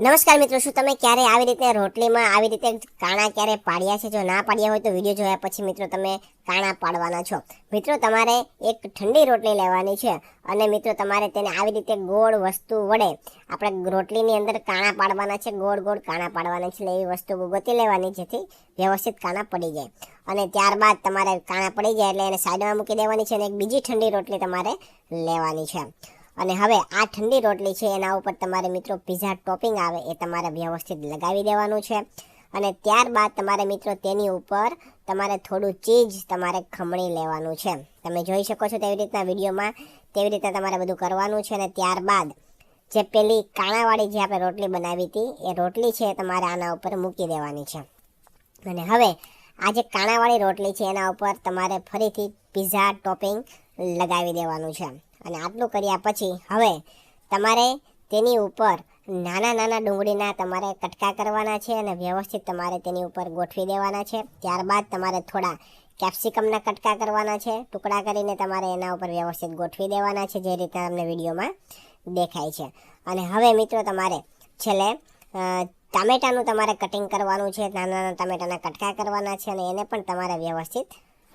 નમસ્કાર મિત્રો, શું તમે ક્યારે આવી રીતે રોટલીમાં આવી રીતે કાણા ક્યારે પાડ્યા છે? જો ના પાડ્યા હોય તો વીડિયો જોયા પછી મિત્રો તમે કાણા પાડવાના છો. મિત્રો, તમારે એક ઠંડી રોટલી લેવાની છે અને મિત્રો, તમારે તેને આવી રીતે ગોળ વસ્તુ વડે આપણે રોટલીની અંદર કાણા પાડવાના છે, ગોળ ગોળ કાણા પાડવાના છે એવી વસ્તુ ગોતી લેવાની જેથી વ્યવસ્થિત કાણા પડી જાય. અને ત્યારબાદ તમારે કાણા પડી જાય એટલે એને સાઈડમાં મૂકી દેવાની છે અને એક બીજી ઠંડી રોટલી તમારે લેવાની છે. અને હવે આ ઠંડી રોટલી છે, એના ઉપર તમારે મિત્રો પીઝા ટોપિંગ આવે, એ તમારે વ્યવસ્થિત લગાવી દેવાનું છે. અને ત્યારબાદ તમારે મિત્રો તેની ઉપર તમારે થોડું ચીજ તમારે ખમણી લેવાનું છે. તમે જોઈ શકો છો તેવી રીતના વિડીયોમાં તેવી રીતના તમારે બધું કરવાનું છે અને ત્યારબાદ જે પેલી કાણાવાળી જે આપણે રોટલી બનાવી હતી, એ રોટલી છે તમારે આના ઉપર મૂકી દેવાની છે. અને હવે આ જે કાણાવાળી રોટલી છે, એના ઉપર તમારે ફરીથી પીઝા ટોપિંગ લગાવી દેવાનું છે. અને આટલું કર્યા પછી હવે તમારે તેની ઉપર નાના નાના ડુંગળીના તમારે કટકા કરવાના છે અને વ્યવસ્થિત તમારે તેની ઉપર ગોઠવી દેવાના છે. ત્યારબાદ તમારે થોડા કેપ્સિકમના કટકા કરવાના છે. ટુકડા કરીને તમારે એના ઉપર વ્યવસ્થિત ગોઠવી દેવાના છે જે રીતે તમને વિડીયોમાં દેખાય છે. અને હવે મિત્રો તમારે છેલ્લે ટામેટાનું તમારે કટિંગ કરવાનું છે. નાના નાના ટામેટાના કટકા કરવાના છે અને એને પણ તમારે વ્યવસ્થિત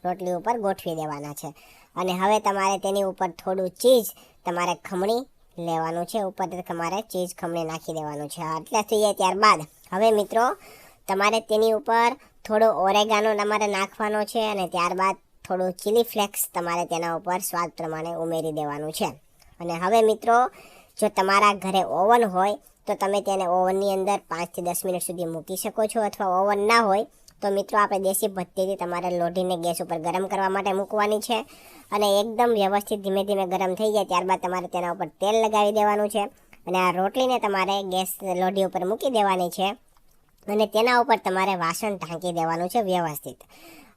રોટલી ઉપર ગોઠવી દેવાના છે. અને હવે તમારે તેની ઉપર થોડું ચીઝ તમારે ખમણી લેવાનું છે. ઉપર તમારે ચીઝ ખમણી નાખી દેવાનું છે. એટલે થઈ જાય ત્યારબાદ. હવે મિત્રો, તમારે તેની ઉપર થોડો ઓરેગાનો તમારે નાખવાનો છે અને ત્યારબાદ થોડું ચીલી ફ્લેક્સ તમારે તેના ઉપર સ્વાદ પ્રમાણે ઉમેરી દેવાનું છે. અને હવે મિત્રો, જો તમારા ઘરે ઓવન હોય, તો તમે તેને ઓવનની અંદર પાંચથી દસ મિનિટ સુધી મૂકી શકો છો અથવા ઓવન ના હોય તો મિત્રો, આપણે દેશી ભઠ્ઠીથી તમારે લોઢીને ગેસ ઉપર ગરમ કરવા માટે મૂકવાની છે અને એકદમ વ્યવસ્થિત ધીમે ધીમે ગરમ થઈ જાય ત્યારબાદ તમારે તેના ઉપર તેલ લગાવી દેવાનું છે અને આ રોટલીને તમારે ગેસ લોઢી ઉપર મૂકી દેવાની છે અને તેના ઉપર તમારે વાસણ ઢાંકી દેવાનું છે વ્યવસ્થિત.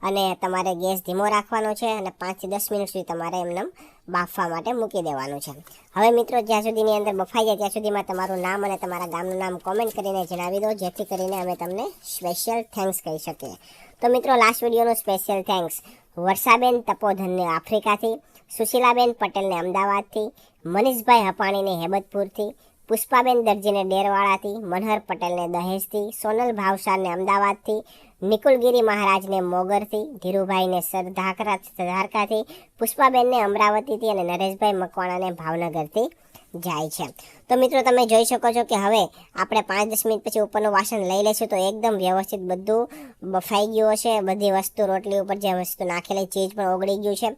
અને તમારે ગેસ ધીમો રાખવાનો છે અને પાંચથી દસ મિનિટ સુધી તમારે એમને બાફવા માટે મૂકી દેવાનું છે. હવે મિત્રો, જ્યાં સુધીની અંદર બફાઈ જાય ત્યાં સુધીમાં તમારું નામ અને તમારા ગામનું નામ કોમેન્ટ કરીને જણાવી દો, જેથી કરીને અમે તમને સ્પેશિયલ થેન્ક્સ કહી શકીએ. તો મિત્રો લાસ્ટ વિડીયોનું સ્પેશિયલ થેન્ક્સ વર્ષાબેન તપોધનને આફ્રિકાથી, સુશીલાબેન પટેલને અમદાવાદથી, મનીષભાઈ હપાણીને હેબતપુરથી પુષ્પાબેન દરજીને ડેરવાળાથી મનહર પટેલને દહેજથી, સોનલ ભાવસારને અમદાવાદથી, નિકુલગીરી મહારાજને મોગરથી, ધીરુભાઈને સરધાકરા સરધારકાથી પુષ્પાબેનને અમરાવતીથી અને નરેશભાઈ મકવાણાને ભાવનગરથી જાય છે. તો મિત્રો, તમે જોઈ શકો છો કે હવે આપણે પાંચ દસ મિનિટ પછી ઉપરનું વાસણ લઈ લઈશું તો એકદમ વ્યવસ્થિત બધું બફાઈ ગયું હશે. બધી વસ્તુ રોટલી ઉપર જે વસ્તુ નાખેલી ચીજ પણ ઓગળી ગયું છે.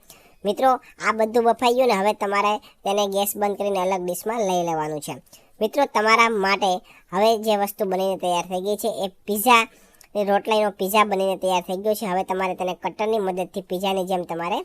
મિત્રો, આ બધું બફાઈ ગયું ને હવે તમારે તેને ગેસ બંધ કરીને અલગ ડીશમાં લઈ લેવાનું છે. મિત્રો, તમારા માટે હવે જે વસ્તુ બનીને તૈયાર થઈ ગઈ છે, એ પીઝા એ રોટલીનો પીઝા બનીને તૈયાર થઈ ગયો છે. હવે તમારે તેને કટરની મદદથી પીઝાની જેમ તમારે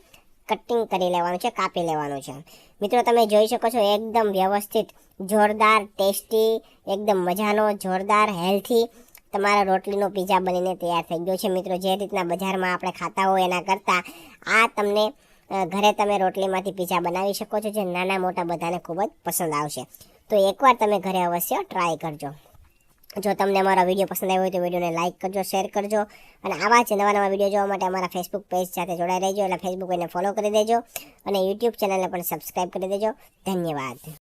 કટિંગ કરી લેવાનું છે, કાપી લેવાનું છે. મિત્રો, તમે જોઈ શકો છો, એકદમ વ્યવસ્થિત, જોરદાર, ટેસ્ટી, એકદમ મજાનો, જોરદાર, હેલ્થી તમારા રોટલીનો પીઝા બનીને તૈયાર થઈ ગયો છે. મિત્રો, જે રીતના બજારમાં આપણે ખાતા હોય એના કરતાં આ તમને ઘરે તમે રોટલીમાંથી પીઝા બનાવી શકો છો, જે નાના મોટા બધાને ખૂબ જ પસંદ આવશે. તો એકવાર તમે ઘરે અવશ્ય ટ્રાય કરજો. જો તમને અમારો વીડિયો પસંદ આવ્યો હોય તો વિડીયોને લાઇક કરજો શેર કરજો, અને આવા જ નવા નવા વીડિયો જોવા માટે અમારા ફેસબુક પેજ સાથે જોડાઈ રહેજો એટલે ફેસબુક એને ફોલો કરી દેજો, અને યુટ્યુબ ચેનલને પણ સબસ્ક્રાઈબ કરી દેજો. ધન્યવાદ.